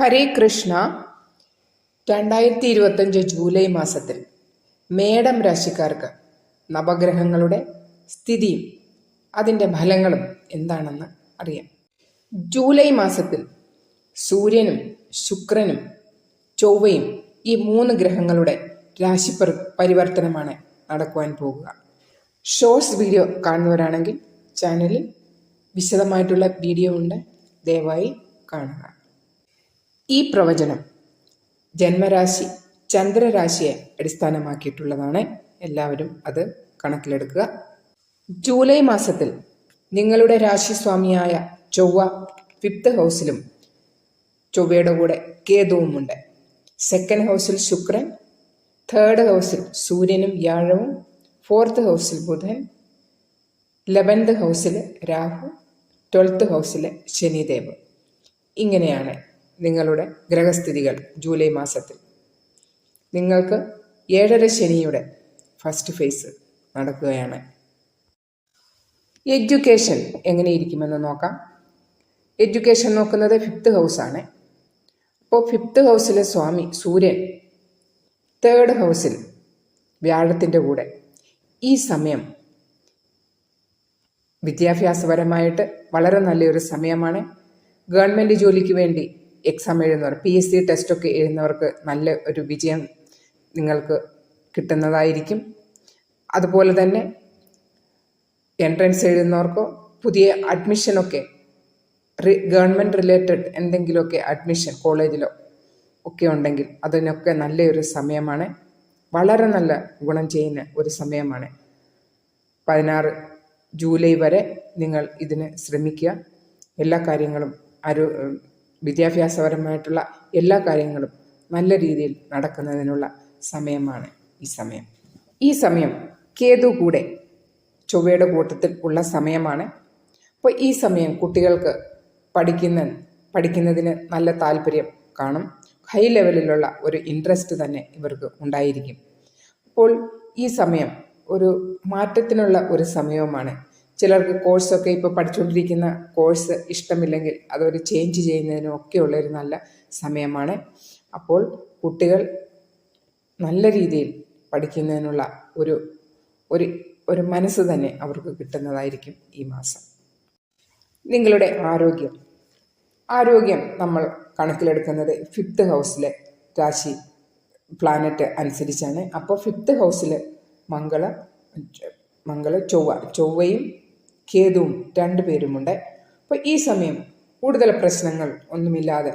ഹരേ കൃഷ്ണ രണ്ടായിരത്തി ഇരുപത്തഞ്ച് ജൂലൈ മാസത്തിൽ മേടം രാശിക്കാർക്ക് നവഗ്രഹങ്ങളുടെ സ്ഥിതിയും അതിന്റെ ഫലങ്ങളും എന്താണെന്ന് അറിയാം. ജൂലൈ മാസത്തിൽ സൂര്യനും ശുക്രനും ചൊവ്വയും ഈ മൂന്ന് ഗ്രഹങ്ങളുടെ രാശി പരിവർത്തനമാണ് നടക്കുവാൻ പോകുക. ഷോർട്സ് വീഡിയോ കാണുന്നവരാണെങ്കിൽ ചാനലിൽ വിശദമായിട്ടുള്ള വീഡിയോ ഉണ്ട്. ദയവായി കാണുക. ഈ പ്രവചനം ജന്മരാശി ചന്ദ്രരാശിയെ അടിസ്ഥാനമാക്കിയിട്ടുള്ളതാണ്. എല്ലാവരും അത് കണക്കിലെടുക്കുക. ജൂലൈ മാസത്തിൽ നിങ്ങളുടെ രാശിസ്വാമിയായ ചൊവ്വ ഫിഫ്ത്ത് ഹൗസിലും ചൊവ്വയുടെ കൂടെ കേതുവുമുണ്ട്. സെക്കൻഡ് ഹൗസിൽ ശുക്രൻ തേർഡ് ഹൗസിൽ സൂര്യനും വ്യാഴവും ഫോർത്ത് ഹൗസിൽ ബുധൻ ലെവൻത്ത് ഹൗസിൽ രാഹു ട്വൽത്ത് ഹൗസിൽ ശനിദേവ് ഇങ്ങനെയാണ് നിങ്ങളുടെ ഗ്രഹസ്ഥിതികൾ ജൂലൈ മാസത്തിൽ. നിങ്ങൾക്ക് ഏഴര ശനിയുടെ ഫസ്റ്റ് ഫേസ് നടക്കുകയാണ്. എഡ്യൂക്കേഷൻ എങ്ങനെയിരിക്കുമെന്ന് നോക്കാം. എഡ്യൂക്കേഷൻ നോക്കുന്നത് ഫിഫ്ത്ത് ഹൗസാണ് അപ്പോൾ ഫിഫ്ത്ത് ഹൗസിലെ സ്വാമി സൂര്യൻ തേർഡ് ഹൗസിൽ വ്യാഴത്തിന്റെ കൂടെ ഈ സമയം വിദ്യാഭ്യാസപരമായിട്ട് വളരെ നല്ലൊരു സമയമാണ്. ഗവൺമെന്റ് ജോലിക്ക് വേണ്ടി എക്സാം എഴുതുന്നവർ പി എസ് സി ടെസ്റ്റൊക്കെ എഴുതുന്നവർക്ക് നല്ല ഒരു വിജയം നിങ്ങൾക്ക് കിട്ടുന്നതായിരിക്കും. അതുപോലെ തന്നെ എൻട്രൻസ് എഴുതുന്നവർക്കോ പുതിയ അഡ്മിഷനൊക്കെ ഗവൺമെന്റ് റിലേറ്റഡ് എന്തെങ്കിലുമൊക്കെ അഡ്മിഷൻ കോളേജിലോ ഒക്കെ ഉണ്ടെങ്കിൽ അതിനൊക്കെ നല്ലൊരു സമയമാണ്. വളരെ നല്ല ഗുണം ചെയ്യുന്ന ഒരു സമയമാണ്. പതിനാറ് ജൂലൈ വരെ നിങ്ങൾ ഇതിന് ശ്രമിക്കുക. എല്ലാ കാര്യങ്ങളും വിദ്യാഭ്യാസപരമായിട്ടുള്ള എല്ലാ കാര്യങ്ങളും നല്ല രീതിയിൽ നടക്കുന്നതിനുള്ള സമയമാണ് ഈ സമയം. ഈ സമയം കേതു കൂടെ ചൊവ്വയുടെ കൂട്ടത്തിൽ ഉള്ള സമയമാണ്. അപ്പോൾ ഈ സമയം കുട്ടികൾക്ക് പഠിക്കുന്ന പഠിക്കുന്നതിന് നല്ല താല്പര്യം കാണും. ഹൈ ലെവലിലുള്ള ഒരു ഇൻട്രസ്റ്റ് തന്നെ ഇവർക്ക് ഉണ്ടായിരിക്കും. അപ്പോൾ ഈ സമയം ഒരു മാറ്റത്തിനുള്ള ഒരു സമയവുമാണ് ചിലർക്ക് കോഴ്സൊക്കെ ഇപ്പോൾ പഠിച്ചുകൊണ്ടിരിക്കുന്ന കോഴ്സ് ഇഷ്ടമില്ലെങ്കിൽ അതൊരു ചേഞ്ച് ചെയ്യുന്നതിനും ഒക്കെ ഒരു നല്ല സമയമാണ്. അപ്പോൾ കുട്ടികൾ നല്ല രീതിയിൽ പഠിക്കുന്നതിനുള്ള ഒരു ഒരു ഒരു മനസ്സ് തന്നെ അവർക്ക് കിട്ടുന്നതായിരിക്കും ഈ മാസം. നിങ്ങളുടെ ആരോഗ്യം. ആരോഗ്യം നമ്മൾ കണക്കിലെടുക്കുന്നത് ഫിഫ്ത്ത് ഹൗസിലെ രാശി പ്ലാനറ്റ് അനുസരിച്ചാണ്. അപ്പോൾ ഫിഫ്ത്ത് ഹൗസിൽ മംഗള മംഗള ചൊവ്വ ചൊവ്വയും കേതുവും രണ്ടുപേരുമുണ്ട് അപ്പോൾ ഈ സമയം കൂടുതൽ പ്രശ്നങ്ങൾ ഒന്നുമില്ലാതെ